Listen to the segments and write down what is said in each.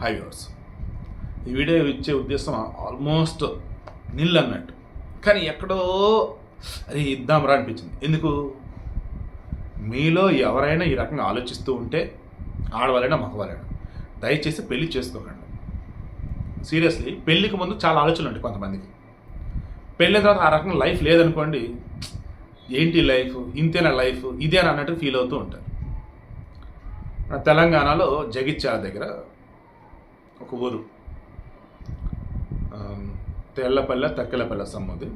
High viewers ఈ video ఇచ్చే ఉద్దేశం ఆల్మోస్ట్ నిల్ అన్నట్టు. కానీ ఎక్కడో అది ఇద్దాంరా అనిపించింది. ఎందుకు? మీలో ఎవరైనా ఈ రకంగా ఆలోచిస్తూ ఉంటే ఆడవాలైనా మగవాలైనా దయచేసి పెళ్ళి చేసుకోకండి. సీరియస్లీ పెళ్ళికి ముందు చాలా ఆలోచనలు ఉంటాయి కొంతమందికి. పెళ్ళిన తర్వాత ఆ రకంగా లైఫ్ లేదనుకోండి ఏంటి లైఫ్? ఇంతేనా లైఫ్? ఇదేనా అన్నట్టు ఫీల్ అవుతూ ఉంటారు. తెలంగాణలో జగిత్యాల దగ్గర ఒక ఊరు. తెల్లపల్లె తక్కెలపల్లె సమ్మది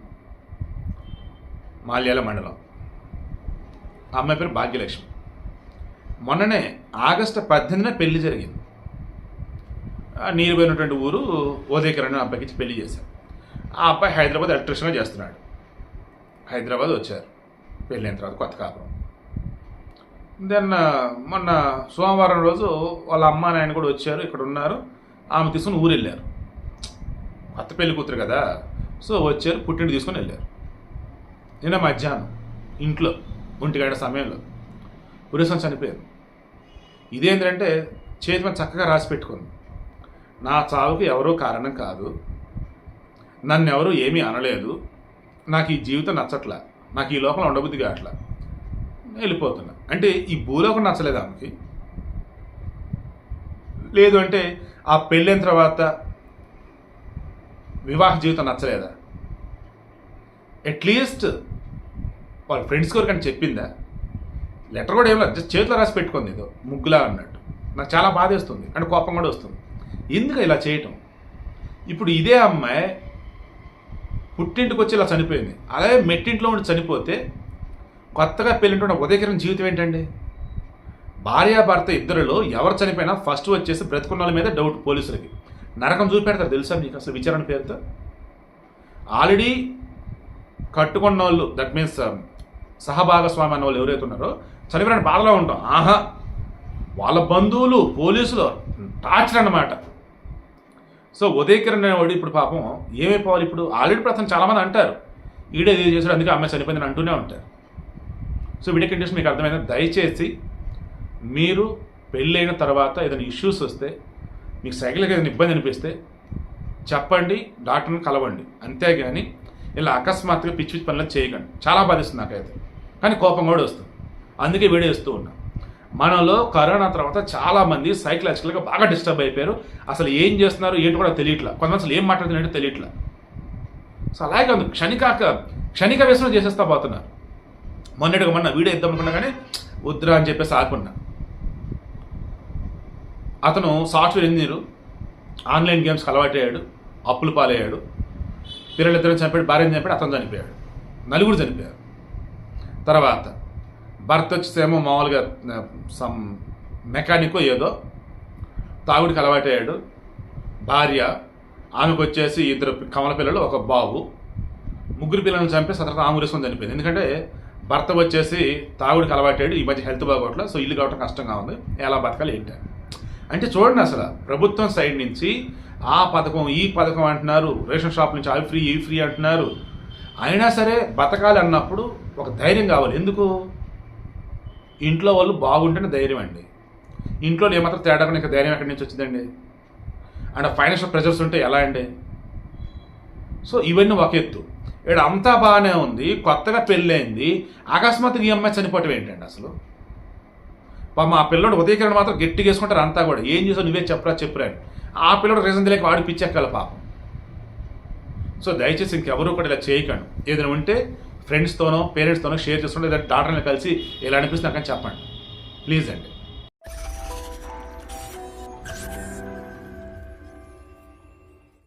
మాల్యాల మండలం. అమ్మాయి పేరు భాగ్యలక్ష్మి. మొన్ననే ఆగస్టు పద్దెనిమిదిన పెళ్ళి జరిగింది. నీరు పోయినటువంటి ఊరు ఓదేకర్ అబ్బాయికి ఇచ్చి పెళ్ళి చేశారు. ఆ అబ్బాయి హైదరాబాద్ ఎలక్ట్రిషన్గా చేస్తున్నాడు. హైదరాబాద్ వచ్చారు. పెళ్ళైన తర్వాత కొత్త కాపురం. దెన్ మొన్న సోమవారం రోజు వాళ్ళ అమ్మ నాయన కూడా వచ్చారు ఇక్కడ ఉన్నారు. ఆమె తీసుకుని ఊరు వెళ్ళారు కొత్త పెళ్ళి కూతురు కదా సో వచ్చారు పుట్టింటి తీసుకుని వెళ్ళారు. నిన్న మధ్యాహ్నం ఇంట్లో ఒంటి సమయంలో ఉరేసం చనిపోయారు. ఇదేంటంటే చేతి మీద చక్కగా రాసి పెట్టుకుంది. నా చావుకు ఎవరూ కారణం కాదు. నన్ను ఎవరు ఏమీ అనలేదు. నాకు ఈ జీవితం నచ్చట్లా. నాకు ఈ లోకంలో ఉండబుద్ధి కావట్లా. వెళ్ళిపోతున్నా. అంటే ఈ భూలోకం నచ్చలేదు ఆమెకి. లేదు అంటే ఆ పెళ్ళైన తర్వాత వివాహ జీవితం నచ్చలేదా? అట్లీస్ట్ వాళ్ళ ఫ్రెండ్స్ కొరకు అని చెప్పిందా? లెటర్ కూడా ఏమో జస్ట్ చేతిలో రాసి పెట్టుకుంది ఏదో ముగ్గులా అన్నట్టు. నాకు చాలా బాధేస్తుంది అంటే కోపం కూడా వస్తుంది. ఎందుకు ఇలా చేయటం? ఇప్పుడు ఇదే అమ్మాయి పుట్టింటికి వచ్చి ఇలా చనిపోయింది. అలాగే మెట్టింట్లో ఉండి చనిపోతే కొత్తగా పెళ్ళింటున్న ఉదయకిరణ జీవితం ఏంటండి? భార్యాభర్త ఇద్దరిలో ఎవరు చనిపోయినా ఫస్ట్ వచ్చేసి బ్రతుకున్న వాళ్ళ మీద డౌట్ పోలీసులకి. నరకం చూపెడతారు తెలుసా మీకు అసలు విచారణ పేరుతో? ఆల్రెడీ కట్టుకున్న వాళ్ళు దట్ మీన్స్ um, సహభాగస్వామి అన్న వాళ్ళు ఎవరైతే ఉన్నారో చనిపోయిన బాధలో ఉంటాం. ఆహా! వాళ్ళ బంధువులు పోలీసులు టార్చర్ అన్నమాట. సో ఉదయకిరణ్ అనేవాడు ఇప్పుడు పాపం ఏమైపోవాలి ఇప్పుడు? ఆల్రెడీ ప్రస్తుతం చాలామంది అంటారు. ఈడే ఇది చేశాడు అందుకే అమ్మాయి చనిపోయిందని అంటూనే ఉంటారు. సో వీడియో కండిషన్ మీకు అర్థమైంది? దయచేసి మీరు పెళ్ళైన తర్వాత ఏదైనా ఇష్యూస్ వస్తే మీకు సైకిల్కి ఏదైనా ఇబ్బంది అనిపిస్తే చెప్పండి డాక్టర్ని కలవండి. అంతేగాని ఇలా అకస్మాత్తుగా పిచ్చి పిచ్చి పనులు చేయకండి. చాలా బాధిస్తుంది నాకైతే. కానీ కోపం కూడా వస్తుంది. అందుకే వీడియో ఇస్తూ ఉన్నా. మనలో కరోనా తర్వాత చాలామంది సైకలాజికల్గా బాగా డిస్టర్బ్ అయిపోయారు. అసలు ఏం చేస్తున్నారు ఏంటి కూడా తెలియట్లా. కొంతమంది అసలు ఏం మాట్లాడుతున్నారంటే తెలియట్లా. సో అలాగే ఉంది. క్షణికాక క్షణిక వ్యసనం చేసేస్తా పోతున్నారు. మొన్నటిగా మొన్న వీడియో ఇద్దాం అనుకున్నా కానీ వద్దురా అని చెప్పేసి ఆకున్నా అతను సాఫ్ట్వేర్ ఇంజనీరు ఆన్లైన్ గేమ్స్కి అలవాటయ్యాడు అప్పులు పాలయ్యాడు పిల్లలిద్దరం చనిపోయాడు భార్యను చనిపోయాడు అతను చనిపోయాడు నలుగురు చనిపోయారు. తర్వాత భర్త వచ్చేసేమో మామూలుగా సమ్ మెకానికో ఏదో తాగుడికి అలవాటయ్యాడు భార్య ఆమెకు వచ్చేసి ఇద్దరు కమల పిల్లలు ఒక బాబు ముగ్గురు పిల్లలను చంపేసి ఆ తర్వాత ఆమె ఉరేసుకొని చనిపోయింది. ఎందుకంటే భర్త వచ్చేసి తాగుడికి అలవాటాడు ఈ మధ్య హెల్త్ బాగోట్ల సో ఇల్లు కావటం కష్టంగా ఉంది ఎలా బతకాలి ఏంటి అంటే చూడండి అసలు ప్రభుత్వం సైడ్ నుంచి ఆ పథకం ఈ పథకం అంటున్నారు రేషన్ షాప్ నుంచి అవి ఫ్రీ ఇవి ఫ్రీ అంటున్నారు. అయినా సరే బతకాలి అన్నప్పుడు ఒక ధైర్యం కావాలి. ఎందుకు? ఇంట్లో వాళ్ళు బాగుంటేనే ధైర్యం అండి. ఇంట్లో ఏమాత్రం తేడా ఇంకా ధైర్యం ఎక్కడి నుంచి వచ్చిందండి? అండ్ ఫైనాన్షియల్ ప్రెజర్స్ ఉంటే ఎలా అండి? సో ఇవన్నీ ఒక ఎత్తు. ఇక్కడ అంతా బాగానే ఉంది కొత్తగా పెళ్ళైంది. అకస్మాత్తుగా ఈ అమ్మాయి చనిపోవటం ఏంటండి అసలు? పాపం ఆ పిల్లడు ఉదయకిరణ మాత్రం గట్టిగా వేసుకుంటారు అంతా కూడా. ఏం చేసావు? నువ్వే చెప్పరా? చెప్పురా ఆ పిల్లడు రీజన్ తెలియక వాడి పిచ్చెక్కాలి పాపం. సో దయచేసి ఇంకెవరూ కూడా ఇలా చేయకండి. ఏదైనా ఉంటే ఫ్రెండ్స్తోనో పేరెంట్స్తోనో షేర్ చేస్తుంటే లేదా డాక్టర్ని కలిసి ఇలా అనిపిస్తుంది నాకు చెప్పండి. ప్లీజ్ అండి.